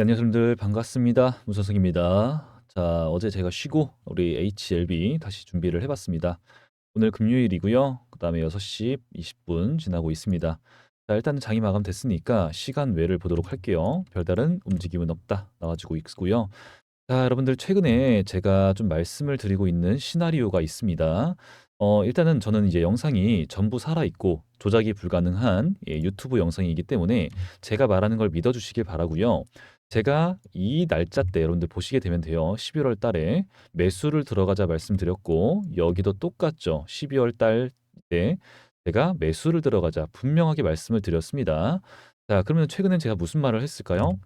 네, 안녕하세요 반갑습니다. 문선석입니다. 자, 어제 제가 쉬고 우리 HLB 다시 준비를 해봤습니다. 오늘 금요일이고요. 그 다음에 6시 20분 지나고 있습니다. 자, 일단은 장이 마감됐으니까 시간 외를 보도록 할게요. 별다른 움직임은 없다 나와주고 있고요. 자, 여러분들 최근에 제가 좀 말씀을 드리고 있는 시나리오가 있습니다. 어, 일단은 저는 이제 영상이 전부 살아있고 조작이 불가능한 예, 유튜브 영상이기 때문에 제가 말하는 걸 믿어주시길 바라고요. 제가 이 날짜 때 여러분들 보시게 되면 돼요. 11월 달에 매수를 들어가자 말씀드렸고 여기도 똑같죠. 12월 달 때 제가 매수를 들어가자 분명하게 말씀을 드렸습니다. 자, 그러면 최근엔 제가 무슨 말을 했을까요?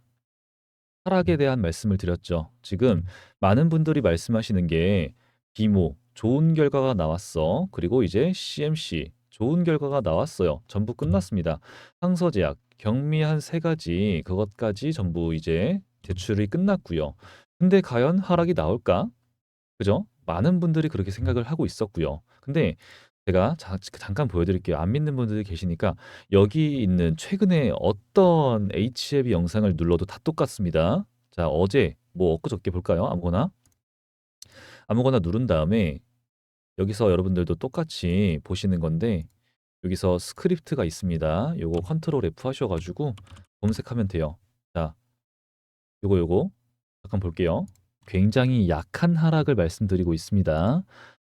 하락에 대한 말씀을 드렸죠. 지금 많은 분들이 말씀하시는 게 비모 좋은 결과가 나왔어. 그리고 이제 CMC 좋은 결과가 나왔어요. 전부 끝났습니다. 항서제약, 경미 한 세 가지 그것까지 전부 이제 제출이 끝났고요. 근데 과연 하락이 나올까? 그죠? 많은 분들이 그렇게 생각을 하고 있었고요. 근데 제가 자, 잠깐 보여드릴게요. 안 믿는 분들이 계시니까 여기 있는 최근에 어떤 HLB 영상을 눌러도 다 똑같습니다. 자, 어제 뭐 엊그저께 볼까요? 아무거나 아무거나 누른 다음에 여기서 여러분들도 똑같이 보시는 건데 여기서 스크립트가 있습니다. 요거 컨트롤 F 하셔가지고 검색하면 돼요. 자, 요거 요거 잠깐 볼게요. 굉장히 약한 하락을 말씀드리고 있습니다.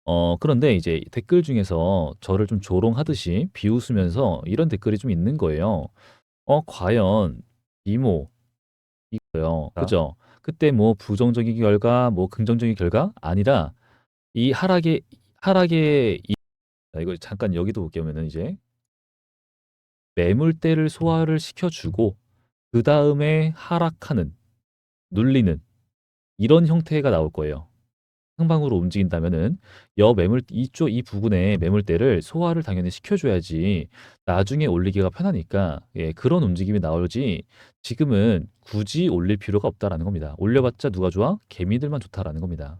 어, 그런데 이제 댓글 중에서 저를 좀 조롱하듯이 비웃으면서 이런 댓글이 좀 있는 거예요. 어, 과연 이모 이거요. 그죠? 그때 뭐 부정적인 결과, 뭐 긍정적인 결과 아니라 이 하락의 하락의 이 자, 이거 잠깐 여기도. 면 이제 매물대를 소화를 시켜주고 그 다음에 하락하는 눌리는 이런 형태가 나올 거예요. 상방으로 움직인다면은 여 매물 이쪽 이 부분에 매물대를 소화를 당연히 시켜줘야지 나중에 올리기가 편하니까 예, 그런 움직임이 나오지 지금은 굳이 올릴 필요가 없다라는 겁니다. 올려봤자 누가 좋아? 개미들만 좋다라는 겁니다.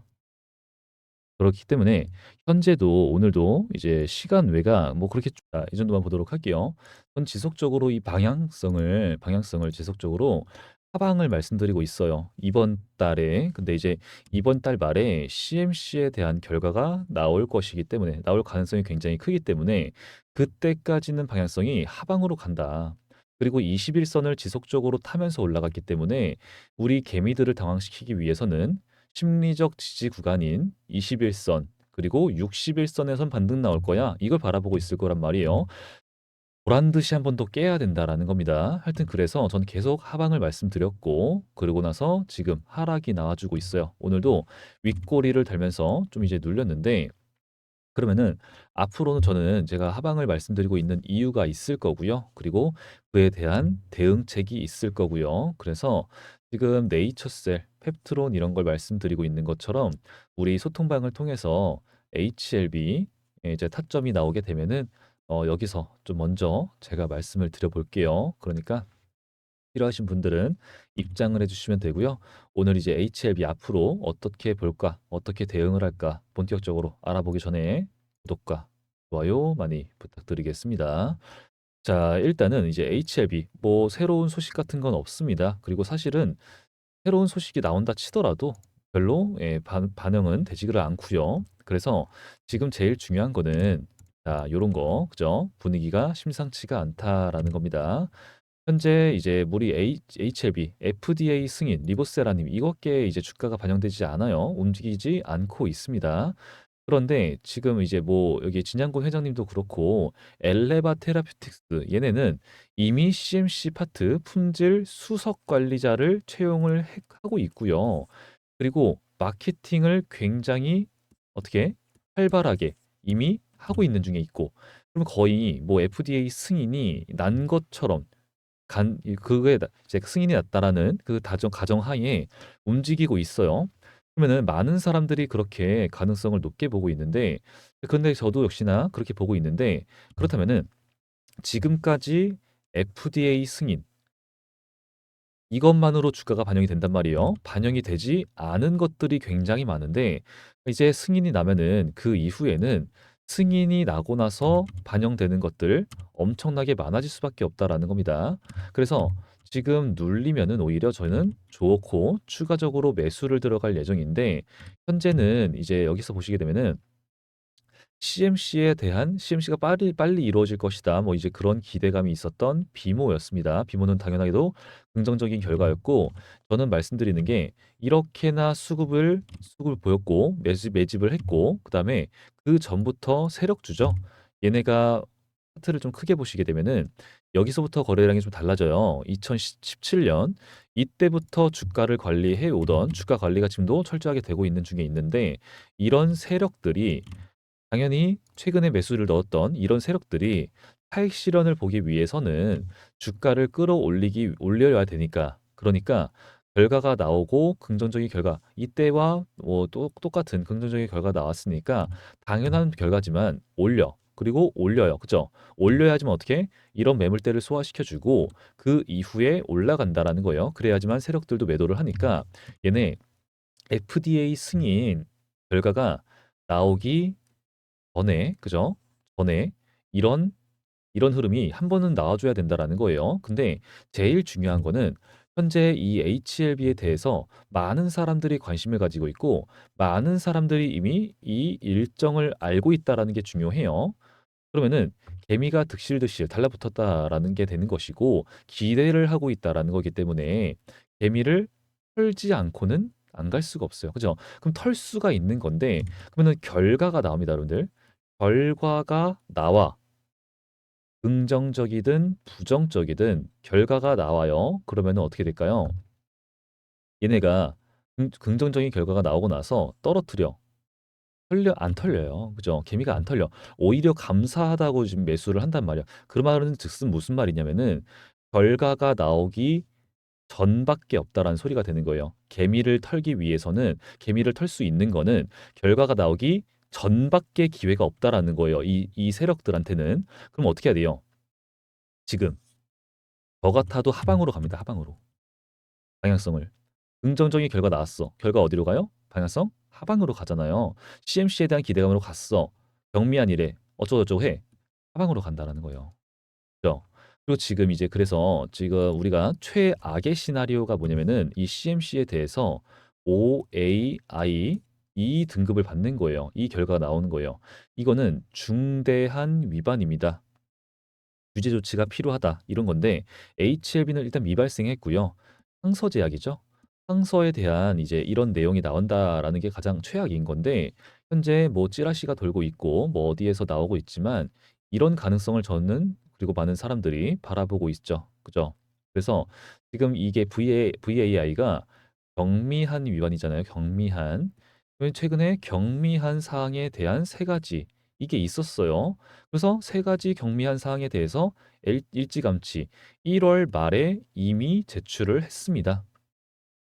그렇기 때문에 현재도 오늘도 이제 시간 외가 뭐 그렇게 아, 이 정도만 보도록 할게요. 전 지속적으로 이 방향성을 방향성을 지속적으로 하방을 말씀드리고 있어요. 이번 달에 근데 이제 이번 달 말에 CMC에 대한 결과가 나올 것이기 때문에 나올 가능성이 굉장히 크기 때문에 그때까지는 방향성이 하방으로 간다. 그리고 21선을 지속적으로 타면서 올라갔기 때문에 우리 개미들을 당황시키기 위해서는 심리적 지지 구간인 21선 그리고 61선에선 반등 나올 거야. 이걸 바라보고 있을 거란 말이에요. 보란 듯이 한 번 더 깨야 된다라는 겁니다. 하여튼 그래서 전 계속 하방을 말씀드렸고 그러고 나서 지금 하락이 나와주고 있어요. 오늘도 윗꼬리를 달면서 좀 이제 눌렸는데 그러면은 앞으로는 저는 제가 하방을 말씀드리고 있는 이유가 있을 거고요. 그리고 그에 대한 대응책이 있을 거고요. 그래서 지금 네이처셀, 펩트론 이런 걸 말씀드리고 있는 것처럼 우리 소통방을 통해서 HLB 이제 타점이 나오게 되면은 어, 여기서 좀 먼저 제가 말씀을 드려볼게요. 그러니까 필요하신 분들은 입장을 해주시면 되고요. 오늘 이제 HLB 앞으로 어떻게 볼까, 어떻게 대응을 할까 본격적으로 알아보기 전에 구독과 좋아요 많이 부탁드리겠습니다. 자, 일단은 이제 HLB 뭐 새로운 소식 같은 건 없습니다. 그리고 사실은 새로운 소식이 나온다 치더라도 별로 예, 반, 반영은 되지를 않고요. 그래서 지금 제일 중요한 거는 자, 요런 거, 그죠? 분위기가 심상치가 않다라는 겁니다. 현재 이제 우리 HLB, FDA 승인, 리보세라님 이것께 이제 주가가 반영되지 않아요. 움직이지 않고 있습니다. 그런데 지금 이제 뭐 여기 진양곤 회장님도 그렇고 엘레바 테라퓨틱스 얘네는 이미 CMC 파트 품질 수석 관리자를 채용을 해- 하고 있고요. 그리고 마케팅을 굉장히 어떻게 활발하게 이미 하고 있는 중에 있고 그럼 거의 뭐 FDA 승인이 난 것처럼 간 그거에 이제 승인이 났다라는 그 다정 가정 하에 움직이고 있어요. 그러면은 많은 사람들이 그렇게 가능성을 높게 보고 있는데 근데 저도 역시나 그렇게 보고 있는데 그렇다면은 지금까지 FDA 승인 이것만으로 주가가 반영이 된단 말이에요. 반영이 되지 않은 것들이 굉장히 많은데 이제 승인이 나면은 그 이후에는 승인이 나고 나서 반영되는 것들 엄청나게 많아질 수밖에 없다라는 겁니다. 그래서 지금 눌리면은 오히려 저는 좋고 추가적으로 매수를 들어갈 예정인데 현재는 이제 여기서 보시게 되면은 CMC에 대한 CMC가 빨리 빨리 이루어질 것이다. 뭐 이제 그런 기대감이 있었던 비모였습니다. 비모는 당연하게도 긍정적인 결과였고 저는 말씀드리는 게 이렇게나 수급을 수급을 보였고 매집 매집을 했고 그다음에 그 전부터 세력주죠. 얘네가 차트를 좀 크게 보시게 되면은 여기서부터 거래량이 좀 달라져요. 2017년 이때부터 주가를 관리해 오던 주가 관리가 지금도 철저하게 되고 있는 중에 있는데 이런 세력들이 당연히 최근에 매수를 넣었던 이런 세력들이 차익 실현을 보기 위해서는 주가를 끌어올리기 올려야 되니까 그러니까 결과가 나오고 긍정적인 결과 이때와 뭐 또 똑같은 긍정적인 결과 나왔으니까 당연한 결과지만 올려 그리고 올려요 그죠 올려야지만 어떻게 이런 매물대를 소화시켜 주고 그 이후에 올라간다라는 거예요 그래야지만 세력들도 매도를 하니까 얘네 FDA 승인 결과가 나오기 전에 그죠? 전에 이런 이런 흐름이 한 번은 나와줘야 된다라는 거예요. 근데 제일 중요한 거는 현재 이 HLB에 대해서 많은 사람들이 관심을 가지고 있고 많은 사람들이 이미 이 일정을 알고 있다라는 게 중요해요. 그러면은 개미가 득실득실 달라붙었다라는 게 되는 것이고 기대를 하고 있다라는 거기 때문에 개미를 털지 않고는 안 갈 수가 없어요. 그죠? 그럼 털 수가 있는 건데 그러면은 결과가 나옵니다, 여러분들. 결과가 나와. 긍정적이든 부정적이든 결과가 나와요. 그러면은 어떻게 될까요? 얘네가 긍, 긍정적인 결과가 나오고 나서 떨어뜨려. 털려 안 털려요. 그죠? 개미가 안 털려. 오히려 감사하다고 지금 매수를 한단 말이야. 그 말은 즉슨 무슨 말이냐면은 결과가 나오기 전밖에 없다라는 소리가 되는 거예요. 개미를 털기 위해서는 개미를 털 수 있는 거는 결과가 나오기 전밖에 기회가 없다라는 거예요. 이, 이 세력들한테는. 그럼 어떻게 해야 돼요? 지금 저 같아도 하방으로 갑니다. 하방으로. 방향성을. 긍정적인 결과 나왔어. 결과 어디로 가요? 방향성? 하방으로 가잖아요. CMC에 대한 기대감으로 갔어. 경미한 일에 어쩌고저쩌고 해. 하방으로 간다라는 거예요. 그죠? 그리고 지금 이제 그래서 지금 우리가 최악의 시나리오가 뭐냐면은 이 CMC에 대해서 OAI 이 등급을 받는 거예요. 이 결과가 나오는 거예요. 이거는 중대한 위반입니다. 규제 조치가 필요하다. 이런 건데 HLB는 일단 미발생했고요. 상서 제약이죠. 상서에 대한 이제 이런 내용이 나온다라는 게 가장 최악인 건데 현재 뭐 찌라시가 돌고 있고 뭐 어디에서 나오고 있지만 이런 가능성을 저는 그리고 많은 사람들이 바라보고 있죠. 그죠? 그래서 지금 이게 VA, VAI가 경미한 위반이잖아요. 경미한. 최근에 경미한 사항에 대한 세 가지 이게 있었어요. 그래서 세 가지 경미한 사항에 대해서 일- 일찌감치 1월 말에 이미 제출을 했습니다.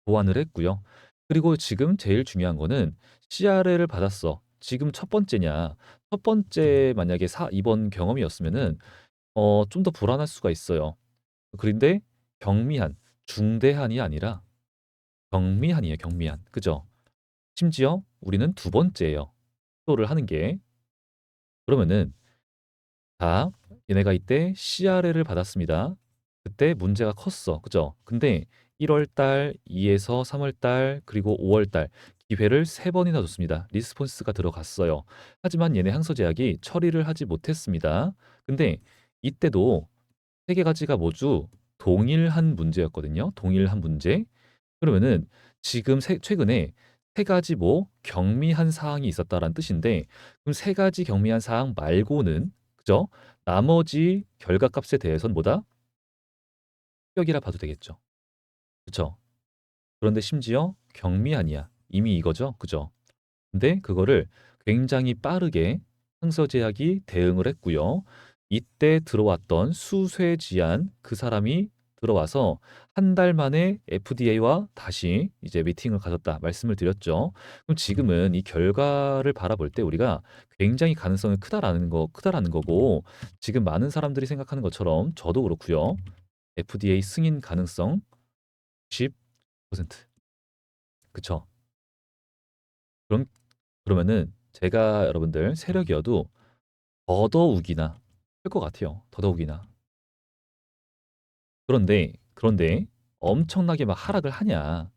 보완을 했고요. 그리고 지금 제일 중요한 거는 CRL을 받았어. 지금 첫 번째냐? 첫 번째 만약에 사, 이번 경험이었으면은 어, 좀 더 불안할 수가 있어요. 그런데 경미한, 중대한이 아니라 경미한이에요, 경미한. 그죠? 심지어 우리는 두 번째예요. 시도를 하는 게. 그러면은 자, 얘네가 이때 CRL을 받았습니다. 그때 문제가 컸어. 그죠? 근데 1월 달, 2에서 3월 달, 그리고 5월 달 기회를 세 번이나 줬습니다. 리스폰스가 들어갔어요. 하지만 얘네 항소 제약이 처리를 하지 못했습니다. 근데 이때도 세 개 가지가 모두 동일한 문제였거든요. 동일한 문제. 그러면은 지금 세- 최근에 세 가지 뭐 경미한 사항이 있었다라는 뜻인데 그럼 세 가지 경미한 사항 말고는 그죠? 나머지 결과값에 대해서는 뭐다? 합격이라 봐도 되겠죠. 그쵸? 그런데 심지어 경미한이야. 이미 이거죠. 그죠? 근데 그거를 굉장히 빠르게 항서제약이 대응을 했고요. 이때 들어왔던 수쇠지안 그 사람이 들어와서 한 달 만에 FDA와 다시 이제 미팅을 가졌다 말씀을 드렸죠. 그럼 지금은 이 결과를 바라볼 때 우리가 굉장히 가능성이 크다라는 거, 크다라는 거고 지금 많은 사람들이 생각하는 것처럼 저도 그렇고요. FDA 승인 가능성 10% 그쵸? 그럼 그러면은 제가 여러분들 세력이어도 더더욱이나 할것 같아요. 더더욱이나. 그런데 그런데 엄청나게 막 하락을 하냐?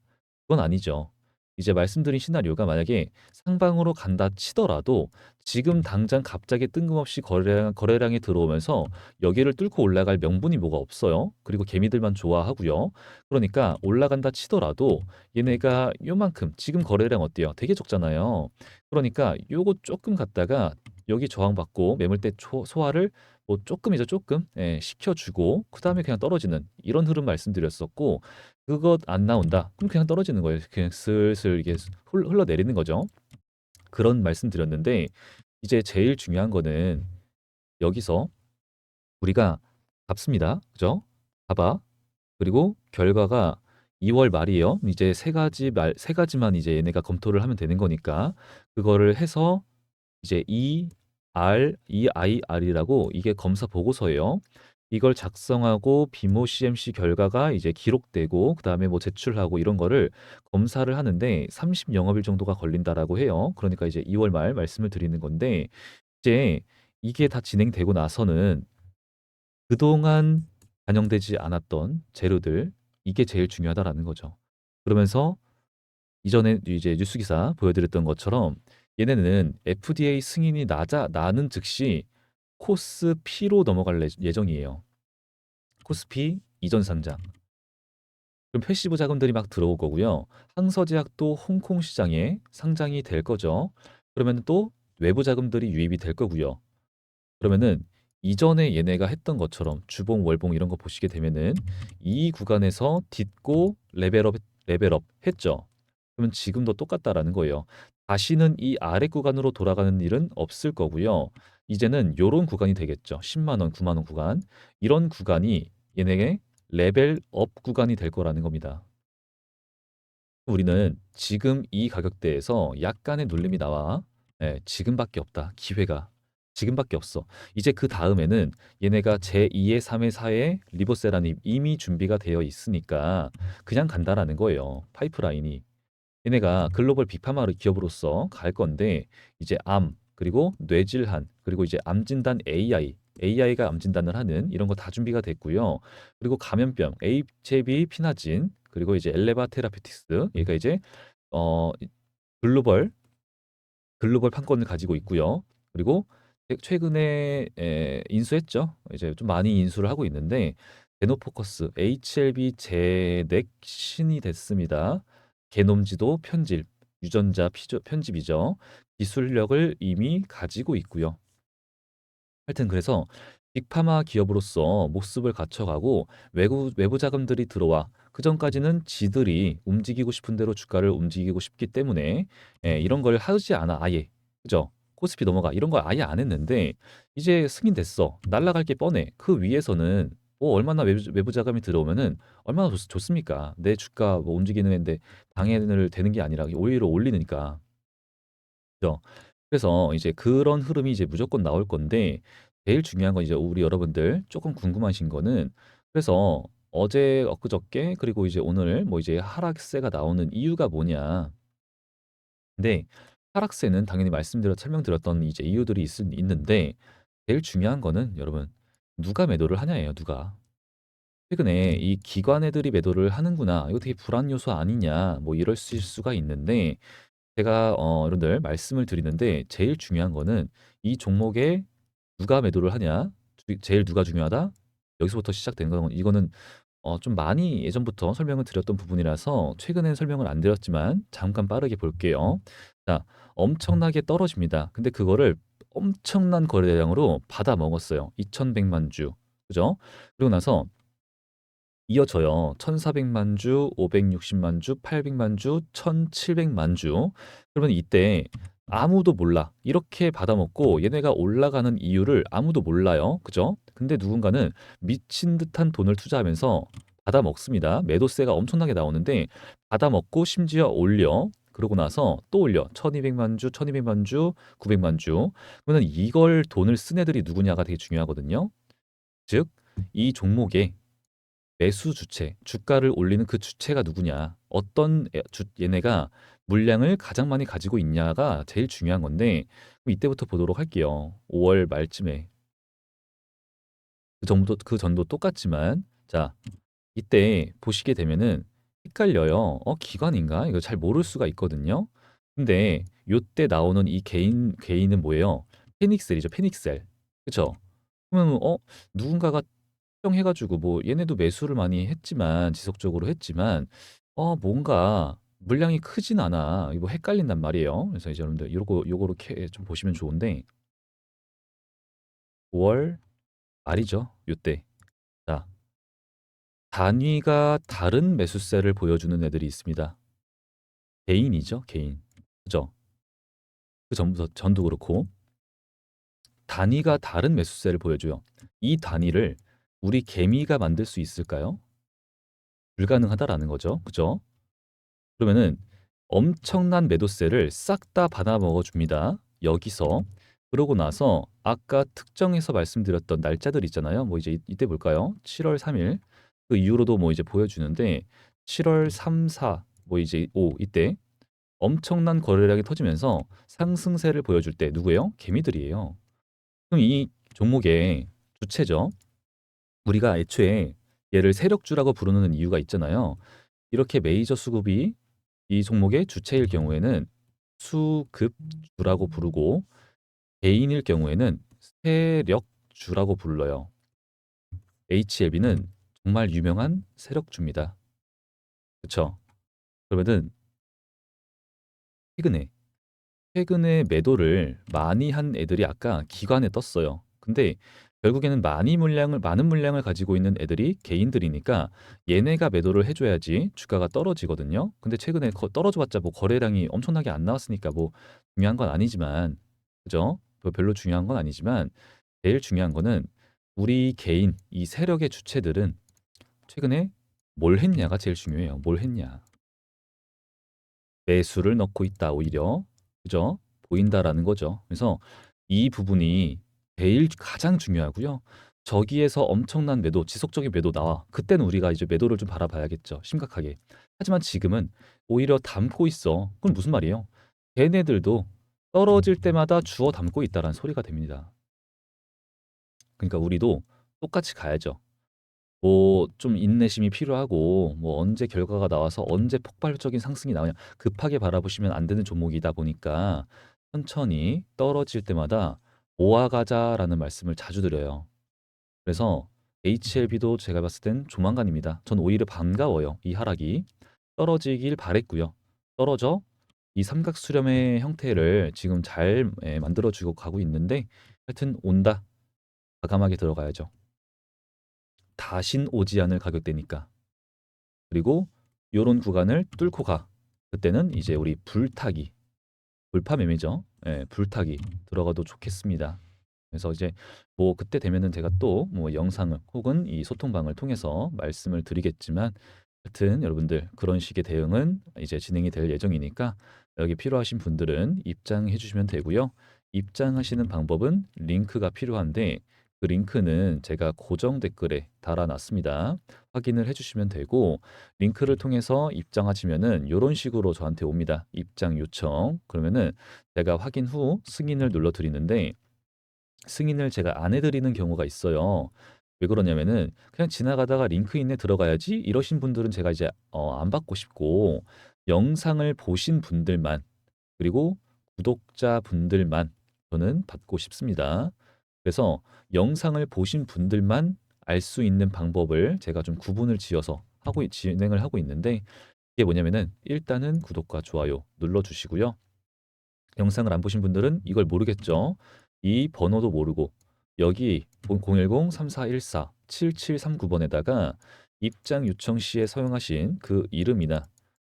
그건 아니죠. 이제 말씀드린 시나리오가 만약에 상방으로 간다 치더라도 지금 당장 갑자기 뜬금없이 거래량, 거래량이 들어오면서 여기를 뚫고 올라갈 명분이 뭐가 없어요. 그리고 개미들만 좋아하고요. 그러니까 올라간다 치더라도 얘네가 요만큼 지금 거래량 어때요? 되게 적잖아요. 그러니까 요거 조금 갔다가 여기 저항받고 매물대 초- 소화를 뭐 조금이죠 조금. 예, 시켜주고 그 다음에 그냥 떨어지는 이런 흐름 말씀드렸었고 그것 안 나온다. 그럼 그냥 떨어지는 거예요. 그냥 슬슬 이게 흘- 흘러내리는 거죠. 그런 말씀드렸는데 이제 제일 중요한 거는 여기서 우리가 잡습니다. 그죠? 봐봐. 그리고 결과가 2월 말이에요. 이제 세 가지 말 세 가지만 이제 얘네가 검토를 하면 되는 거니까 그거를 해서 이제 ER, EIR이라고 이게 검사 보고서예요. 이걸 작성하고 비모 CMC 결과가 이제 기록되고 그다음에 뭐 제출하고 이런 거를 검사를 하는데 30 영업일 정도가 걸린다라고 해요. 그러니까 이제 2월 말 말씀을 드리는 건데 이제 이게 다 진행되고 나서는 그동안 반영되지 않았던 재료들 이게 제일 중요하다라는 거죠. 그러면서 이전에 이제 뉴스 기사 보여드렸던 것처럼 얘네는 FDA 승인이 나자 나는 즉시 코스 P로 넘어갈 예- 예정이에요. 코스 P 이전 상장. 그럼 패시브 자금들이 막 들어올 거고요. 항서제약도 홍콩 시장에 상장이 될 거죠. 그러면 또 외부 자금들이 유입이 될 거고요. 그러면은 이전에 얘네가 했던 것처럼 주봉, 월봉 이런 거 보시게 되면은 이 구간에서 딛고 레벨업 레벨업 했죠. 그러면 지금도 똑같다라는 거예요. 다시는 이 아래 구간으로 돌아가는 일은 없을 거고요. 이제는 요런 구간이 되겠죠. 10만 원, 9만 원 구간. 이런 구간이 얘네의 레벨 업 구간이 될 거라는 겁니다. 우리는 지금 이 가격대에서 약간의 눌림이 나와. 예, 지금밖에 없다. 기회가. 지금밖에 없어. 이제 그 다음에는 얘네가 제2의 3의 4의 리보세라니 이미 준비가 되어 있으니까 그냥 간다라는 거예요. 파이프라인이. 얘네가 글로벌 빅파마 기업으로서 갈 건데 이제 암 그리고 뇌질환 그리고 이제 암 진단 AI AI가 암 진단을 하는 이런 거 다 준비가 됐고요. 그리고 감염병 HIV 피나진 그리고 이제 엘레바 테라피틱스 얘가 이제 어 글로벌 글로벌 판권을 가지고 있고요. 그리고 최- 최근에 에, 인수했죠. 이제 좀 많이 인수를 하고 있는데 데노포커스 HLB 제넥신이 됐습니다. 게놈 지도 편집, 유전자 피조, 편집이죠. 기술력을 이미 가지고 있고요. 하여튼 그래서 빅파마 기업으로서 모습을 갖춰가고 외부, 외부 자금들이 들어와 그 전까지는 지들이 움직이고 싶은 대로 주가를 움직이고 싶기 때문에 예, 이런 걸 하지 않아 아예 그죠? 코스피 넘어가 이런 걸 아예 안 했는데 이제 승인 됐어 날라갈 게 뻔해 그 위에서는 뭐 얼마나 외부, 외부 자금이 들어오면은 얼마나 좋, 좋습니까? 내 주가 뭐 움직이는데 방해를 되는 게 아니라 오히려 올리니까 그죠? 그래서 이제 그런 흐름이 이제 무조건 나올 건데 제일 중요한 건 이제 우리 여러분들 조금 궁금하신 거는 그래서 어제 엊그저께 그리고 이제 오늘 뭐 이제 하락세가 나오는 이유가 뭐냐. 근데 하락세는 당연히 말씀드렸 설명드렸던 이제 이유들이 있, 있는데 제일 중요한 거는 여러분 누가 매도를 하냐예요. 누가. 최근에 이 기관 애들이 매도를 하는구나. 이거 되게 불안 요소 아니냐. 뭐 이럴 수- 수가 있는데 제가 어 여러분들 말씀을 드리는데 제일 중요한 거는 이 종목에 누가 매도를 하냐? 주- 제일 누가 중요하다? 여기서부터 시작된 건 이거는 어 좀 많이 예전부터 설명을 드렸던 부분이라서 최근엔 설명을 안 드렸지만 잠깐 빠르게 볼게요. 자, 엄청나게 떨어집니다. 근데 그거를 엄청난 거래량으로 받아 먹었어요. 2,100만 주. 그죠? 그리고 나서 이어져요. 1,400만 주, 560만 주, 800만 주, 1,700만 주. 그러면 이때 아무도 몰라. 이렇게 받아먹고 얘네가 올라가는 이유를 아무도 몰라요. 그죠? 근데 누군가는 미친 듯한 돈을 투자하면서 받아먹습니다. 매도세가 엄청나게 나오는데 받아먹고 심지어 올려. 그러고 나서 또 올려. 1200만 주, 1200만 주, 900만 주. 그러면 이걸 돈을 쓴 애들이 누구냐가 되게 중요하거든요. 즉, 이 종목에 매수 주체, 주가를 올리는 그 주체가 누구냐, 어떤 애- 주- 얘네가 물량을 가장 많이 가지고 있냐가 제일 중요한 건데 이때부터 보도록 할게요. 5월 말쯤에 그 전도 그 전도 똑같지만 자 이때 보시게 되면은 헷갈려요. 어 기관인가? 이거 잘 모를 수가 있거든요. 근데 요때 나오는 이 개인 개인은 뭐예요? 패닉셀이죠. 패닉셀. 그쵸? 그러면 어 누군가가 특정해 가지고 뭐 얘네도 매수를 많이 했지만 지속적으로 했지만 어 뭔가 물량이 크진 않아. 이거 헷갈린단 말이에요. 그래서 이제 여러분들 요거 요거로 캐 좀 보시면 좋은데 5월 말이죠. 요때. 자, 단위가 다른 매수세를 보여주는 애들이 있습니다. 개인이죠, 개인. 그죠? 그 전부터 전도 그렇고 단위가 다른 매수세를 보여줘요. 이 단위를 우리 개미가 만들 수 있을까요? 불가능하다라는 거죠. 그죠? 그러면은 엄청난 매도세를 싹 다 받아 먹어 줍니다. 여기서 그러고 나서 아까 특정해서 말씀드렸던 날짜들 있잖아요. 뭐 이제 이- 이때 볼까요? 7월 3일 그 이후로도 뭐 이제 보여주는데 7월 3, 4, 뭐 이제 5 이때 엄청난 거래량이 터지면서 상승세를 보여줄 때 누구예요? 개미들이에요. 그럼 이 종목의 주체죠. 우리가 애초에 얘를 세력주라고 부르는 이유가 있잖아요. 이렇게 메이저 수급이 이 종목의 주체일 경우에는 수급주라고 부르고 개인일 경우에는 세력주라고 불러요. HLB는 정말 유명한 세력주입니다. 그쵸? 그러면은 최근에 최근에 매도를 많이 한 애들이 아까 기관에 떴어요. 근데 결국에는 많이 물량을 많은 물량을 가지고 있는 애들이 개인들이니까 얘네가 매도를 해줘야지 주가가 떨어지거든요. 근데 최근에 거- 떨어져봤자 뭐 거래량이 엄청나게 안 나왔으니까 뭐 중요한 건 아니지만 그죠? 뭐 별로 중요한 건 아니지만 제일 중요한 거는 우리 개인 이 세력의 주체들은 최근에 뭘 했냐가 제일 중요해요. 뭘 했냐. 매수를 넣고 있다 오히려 그죠? 보인다라는 거죠. 그래서 이 부분이 제일 가장 중요하고요. 저기에서 엄청난 매도, 지속적인 매도 나와. 그때는 우리가 이제 매도를 좀 바라봐야겠죠. 심각하게. 하지만 지금은 오히려 담고 있어. 그건 무슨 말이에요? 걔네들도 떨어질 때마다 주워 담고 있다라는 소리가 됩니다. 그러니까 우리도 똑같이 가야죠. 뭐 좀 인내심이 필요하고 뭐 언제 결과가 나와서 언제 폭발적인 상승이 나오냐 급하게 바라보시면 안 되는 종목이다 보니까 천천히 떨어질 때마다 모아가자라는 말씀을 자주 드려요. 그래서 HLB도 제가 봤을 땐 조만간입니다. 전 오히려 반가워요. 이 하락이 떨어지길 바랬고요. 떨어져 이 삼각 수렴의 형태를 지금 잘 예, 만들어주고 가고 있는데 하여튼 온다. 과감하게 들어가야죠. 다신 오지 않을 가격대니까. 그리고 요런 구간을 뚫고 가. 그때는 이제 우리 불타기, 불파 매매죠. 예, 불타기 들어가도 좋겠습니다. 그래서 이제 뭐 그때 되면은 제가 또 뭐 영상을 혹은 이 소통방을 통해서 말씀을 드리겠지만 하여튼 여러분들 그런 식의 대응은 이제 진행이 될 예정이니까 여기 필요하신 분들은 입장해 주시면 되고요. 입장하시는 방법은 링크가 필요한데 그 링크는 제가 고정 댓글에 달아놨습니다. 확인을 해주시면 되고 링크를 통해서 입장하시면은 이런 식으로 저한테 옵니다. 입장 요청. 그러면은 제가 확인 후 승인을 눌러 드리는데 승인을 제가 안 해드리는 경우가 있어요. 왜 그러냐면은 그냥 지나가다가 링크 있네 들어가야지 이러신 분들은 제가 이제 어, 안 받고 싶고 영상을 보신 분들만 그리고 구독자 분들만 저는 받고 싶습니다. 그래서 영상을 보신 분들만 알 수 있는 방법을 제가 좀 구분을 지어서 하고 있- 진행을 하고 있는데 이게 뭐냐면은 일단은 구독과 좋아요 눌러 주시고요. 영상을 안 보신 분들은 이걸 모르겠죠. 이 번호도 모르고 여기 010-3414-7739번에다가 입장 요청 시에 사용하신 그 이름이나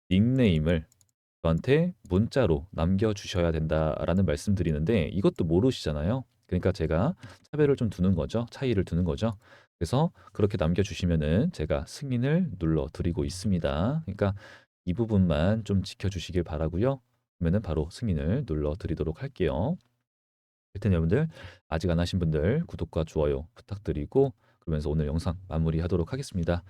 닉네임을 저한테 문자로 남겨주셔야 된다라는 말씀 드리는데 이것도 모르시잖아요. 그러니까 제가 차별을 좀 두는 거죠. 차이를 두는 거죠. 그래서 그렇게 남겨주시면은 제가 승인을 눌러 드리고 있습니다. 그러니까 이 부분만 좀 지켜주시길 바라고요. 그러면은 바로 승인을 눌러 드리도록 할게요. 하여튼 여러분들 아직 안 하신 분들 구독과 좋아요 부탁드리고 그러면서 오늘 영상 마무리하도록 하겠습니다.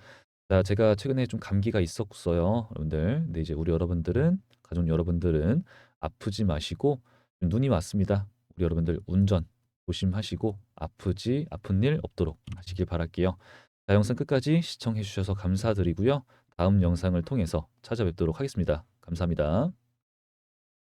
자, 제가 최근에 좀 감기가 있었어요, 여러분들. 근데 이제 우리 여러분들은 가족 여러분들은 아프지 마시고 좀 눈이 왔습니다. 우리 여러분들 운전 조심하시고 아프지 아픈 일 없도록 하시길 바랄게요. 자, 영상 끝까지 시청해 주셔서 감사드리고요. 다음 영상을 통해서 찾아뵙도록 하겠습니다. 감사합니다.